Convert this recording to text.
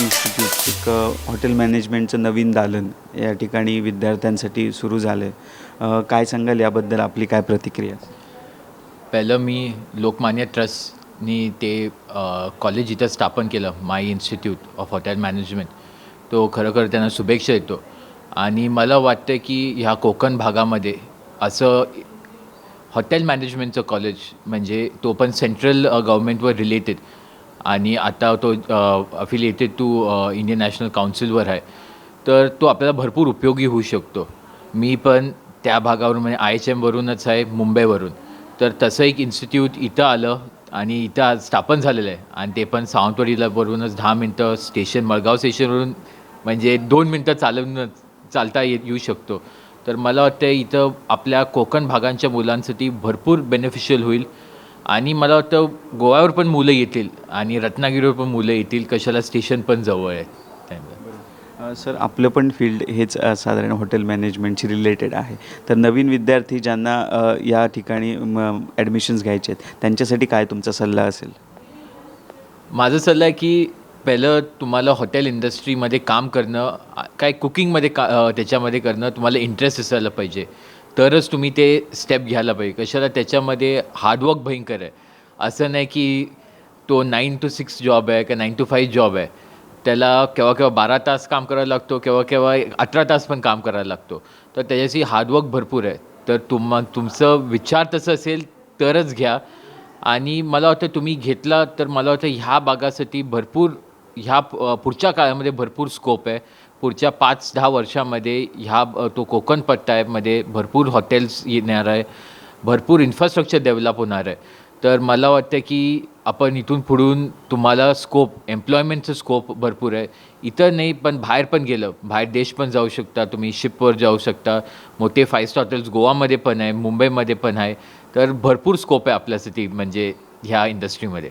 Institute एक hotel मॅनेजमेंटचं नवीन दालन या ठिकाणी विद्यार्थ्यांसाठी सुरू झालं आहे काय सांगाल याबद्दल आपली काय प्रतिक्रिया? पहिलं मी लोकमान्य ट्रस्टनी ते कॉलेज इथं स्थापन केलं my institute of hotel management. तो खरोखर त्यांना शुभेच्छा देतो. आणि मला वाटतं की ह्या कोकण भागामध्ये असं हॉटेल मॅनेजमेंटचं कॉलेज म्हणजे तो पण सेंट्रल गव्हर्मेंटवर रिलेटेड आणि आता तो अफिलिएटेड टू इंडियन नॅशनल काउन्सिलवर आहे. तर तो आपल्याला भरपूर उपयोगी होऊ शकतो. मी पण त्या भागावरून म्हणजे आय एच एमवरूनच आहे मुंबईवरून. तर तसं एक इन्स्टिट्यूट इथं आलं आणि इथं आज स्थापन झालेलं आहे. आणि ते पण सावंतवाडीला वरूनच दहा मिनटं स्टेशन मळगाव स्टेशनवरून म्हणजे दोन मिनटं चालवून चालता ये येऊ शकतो. तर मला वाटतं इथं आपल्या कोकण भागांच्या मुलांसाठी भरपूर बेनिफिशियल होईल. आणि मला वाटतं गोव्यावर पण मुलं येतील आणि रत्नागिरीवर पण मुलं येतील कशाला स्टेशन पण जवळ आहे. त्यामुळे सर आपलं पण फील्ड हेच साधारण हॉटेल मॅनेजमेंटशी रिलेटेड आहे. तर नवीन विद्यार्थी ज्यांना या ठिकाणी ॲडमिशन्स घ्यायचे आहेत त्यांच्यासाठी काय तुमचा सल्ला असेल? माझं सल्ला आहे की पहिलं तुम्हाला हॉटेल इंडस्ट्रीमध्ये काम करणं काय कुकिंगमध्ये का त्याच्यामध्ये करणं तुम्हाला इंटरेस्ट असायला पाहिजे. तरच तुम्ही ते स्टेप घ्यायला पाहिजे. कशाला? त्याच्यामध्ये हार्डवर्क भयंकर आहे. असं नाही की तो नाईन टू सिक्स जॉब आहे का नाईन टू फाईव्ह जॉब आहे. त्याला केव्हा केव्हा बारा तास काम करायला लागतो केव्हा केव्हा अठरा तास पण काम करायला लागतो. तर त्याच्याशी हार्डवर्क भरपूर आहे. तर तुम तुमचं विचार तसं असेल तरच घ्या. आणि मला वाटतं तुम्ही घेतला तर मला वाटतं ह्या भागासाठी भरपूर ह्या पुढच्या काळामध्ये भरपूर स्कोप आहे. पुढच्या पाच दहा वर्षामध्ये ह्या तो कोकण पट्ट्यामध्ये भरपूर हॉटेल्स येणार आहे भरपूर इन्फ्रास्ट्रक्चर डेव्हलप होणार आहे. तर मला वाटतं की आपण इथून पुढून तुम्हाला स्कोप एम्प्लॉयमेंटचं स्कोप भरपूर आहे. इथं नाही पण बाहेर पण गेलं. बाहेर देश पण जाऊ शकता तुम्ही शिपवर जाऊ शकता. मोठे फाईव्ह स्टार हॉटेल्स गोवामध्ये पण आहे मुंबईमध्ये पण आहे. तर भरपूर स्कोप आहे आपल्यासाठी म्हणजे ह्या इंडस्ट्रीमध्ये